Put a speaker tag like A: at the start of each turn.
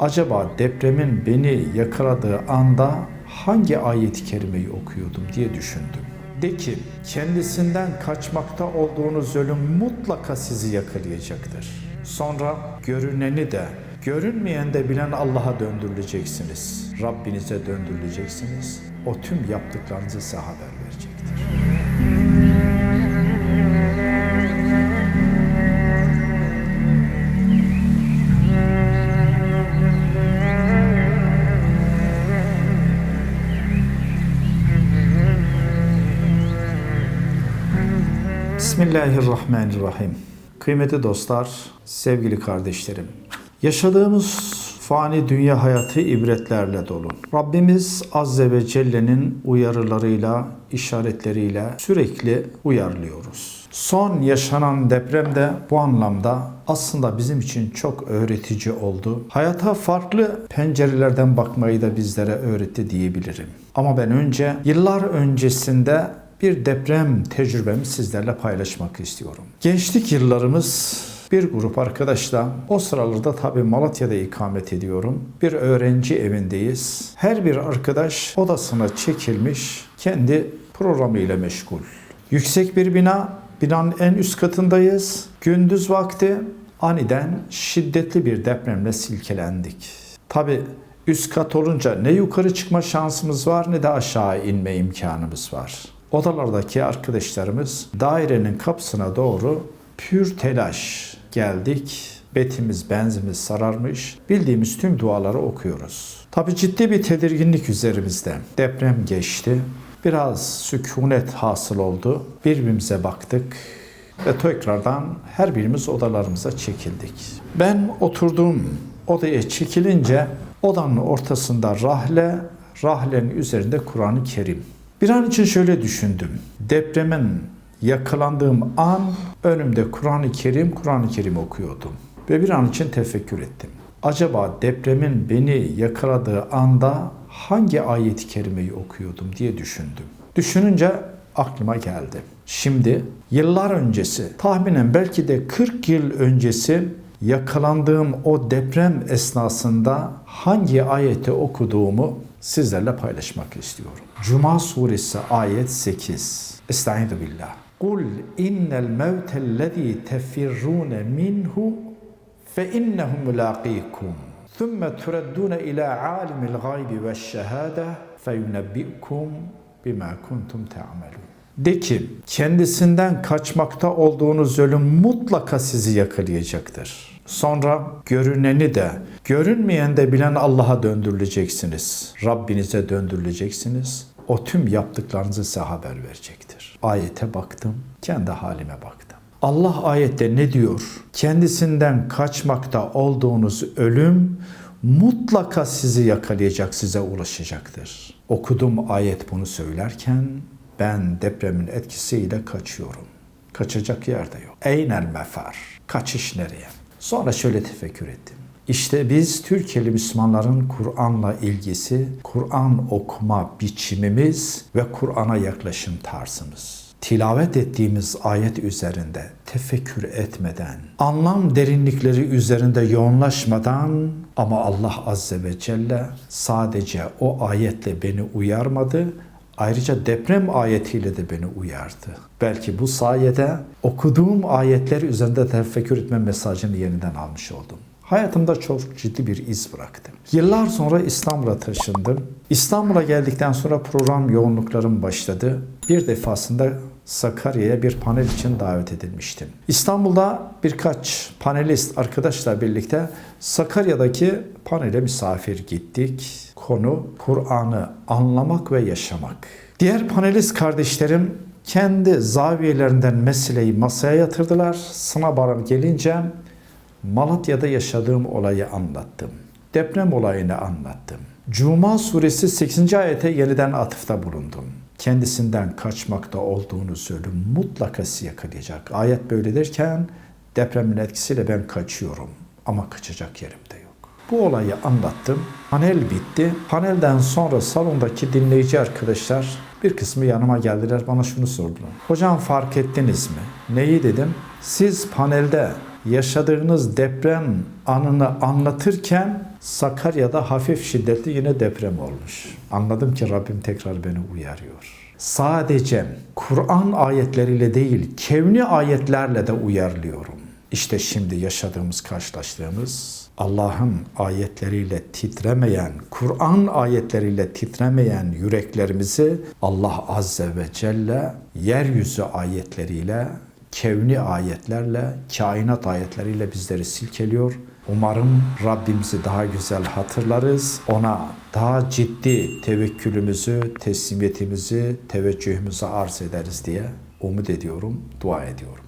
A: acaba depremin beni yakaladığı anda hangi ayet-i kerimeyi okuyordum diye düşündüm. De ki kendisinden kaçmakta olduğunuz ölüm mutlaka sizi yakalayacaktır. Sonra görüneni de görünmeyen de bilen Allah'a döndürüleceksiniz. Rabbinize döndürüleceksiniz. O tüm yaptıklarınızı size haber Bismillahirrahmanirrahim. Kıymetli dostlar, sevgili kardeşlerim. Yaşadığımız fani dünya hayatı ibretlerle dolu. Rabbimiz Azze ve Celle'nin uyarılarıyla, işaretleriyle sürekli uyarlıyoruz. Son yaşanan deprem de bu anlamda aslında bizim için çok öğretici oldu. Hayata farklı pencerelerden bakmayı da bizlere öğretti diyebilirim. Ama ben önce yıllar öncesinde bir deprem tecrübemi sizlerle paylaşmak istiyorum. Gençlik yıllarımız bir grup arkadaşla o sıralarda tabii Malatya'da ikamet ediyorum. Bir öğrenci evindeyiz. Her bir arkadaş odasına çekilmiş kendi programıyla meşgul. Yüksek bir bina, binanın en üst katındayız. Gündüz vakti aniden şiddetli bir depremle silkelendik. Tabii üst kat olunca ne yukarı çıkma şansımız var ne de aşağı inme imkanımız var. Odalardaki arkadaşlarımız dairenin kapısına doğru pür telaş geldik. Betimiz, benzimiz sararmış. Bildiğimiz tüm duaları okuyoruz. Tabi ciddi bir tedirginlik üzerimizde. Deprem geçti. Biraz sükunet hasıl oldu. Birbirimize baktık ve tekrardan her birimiz odalarımıza çekildik. Ben oturduğum odaya çekilince odanın ortasında rahle, rahlenin üzerinde Kur'an-ı Kerim. Bir an için şöyle düşündüm. Depremin yakalandığım an önümde Kur'an-ı Kerim, Kur'an-ı Kerim okuyordum. Ve bir an için tefekkür ettim. Acaba depremin beni yakaladığı anda hangi ayet-i kerimeyi okuyordum diye düşündüm. Düşününce aklıma geldi. Şimdi yıllar öncesi, tahminen belki de 40 yıl öncesi yakalandığım o deprem esnasında hangi ayeti okuduğumu sizlerle paylaşmak istiyorum. Cuma suresi ayet 8. Estaizu billah. Kul innel mevtellezî tefirrûne minhu fe innehu mulâkîkum. Thumma tureddûne ilâ âlimil gaybi ve şehâde feyunebbi'kum bima kuntum te'amelûn. De ki kendisinden kaçmakta olduğunuz ölüm mutlaka sizi yakalayacaktır. Sonra görüneni de, görünmeyen de bilen Allah'a döndürüleceksiniz. Rabbinize döndürüleceksiniz. O tüm yaptıklarınızı size haber verecektir. Ayete baktım, kendi halime baktım. Allah ayette ne diyor? Kendisinden kaçmakta olduğunuz ölüm mutlaka sizi yakalayacak, size ulaşacaktır. Okuduğum ayet bunu söylerken ben depremin etkisiyle kaçıyorum. Kaçacak yer de yok. Eynel mefar. Kaçış nereye? Sonra şöyle tefekkür ettim. İşte biz Türkiye'li Müslümanların Kur'an'la ilgisi, Kur'an okuma biçimimiz ve Kur'an'a yaklaşım tarzımız. Tilavet ettiğimiz ayet üzerinde tefekkür etmeden, anlam derinlikleri üzerinde yoğunlaşmadan ama Allah Azze ve Celle sadece o ayetle beni uyarmadı, Ayrıca deprem ayetiyle de beni uyardı. Belki bu sayede okuduğum ayetler üzerinde tefekkür etme mesajını yeniden almış oldum. Hayatımda çok ciddi bir iz bıraktı. Yıllar sonra İstanbul'a taşındım. İstanbul'a geldikten sonra program yoğunluklarım başladı. Bir defasında Sakarya'ya bir panel için davet edilmiştim. İstanbul'da birkaç panelist arkadaşla birlikte Sakarya'daki panele misafir gittik. Konu Kur'an'ı anlamak ve yaşamak. Diğer panelist kardeşlerim kendi zaviyelerinden meseleyi masaya yatırdılar. Sınav gelince Malatya'da yaşadığım olayı anlattım. Deprem olayını anlattım. Cuma suresi 8. ayete yeniden atıfta bulundum. Kendisinden kaçmakta olduğunuz ölüm mutlaka sizi yakalayacak. Ayet böyle derken depremin etkisiyle ben kaçıyorum ama kaçacak yerim de yok. Bu olayı anlattım. Panel bitti. Panelden sonra salondaki dinleyici arkadaşlar bir kısmı yanıma geldiler bana şunu sordular. Hocam fark ettiniz mi? Neyi dedim? Siz panelde yaşadığınız deprem anını anlatırken Sakarya'da hafif şiddetli yine deprem olmuş. Anladım ki Rabbim tekrar beni uyarıyor. Sadece Kur'an ayetleriyle değil, kevni ayetlerle de uyarlıyorum. İşte şimdi yaşadığımız, karşılaştığımız Allah'ın ayetleriyle titremeyen, Kur'an ayetleriyle titremeyen yüreklerimizi Allah Azze ve Celle yeryüzü ayetleriyle, kevni ayetlerle, kainat ayetleriyle bizleri silkeliyor. Umarım Rabbimizi daha güzel hatırlarız. Ona daha ciddi tevekkülümüzü, teslimiyetimizi, teveccühümüzü arz ederiz diye umut ediyorum, dua ediyorum.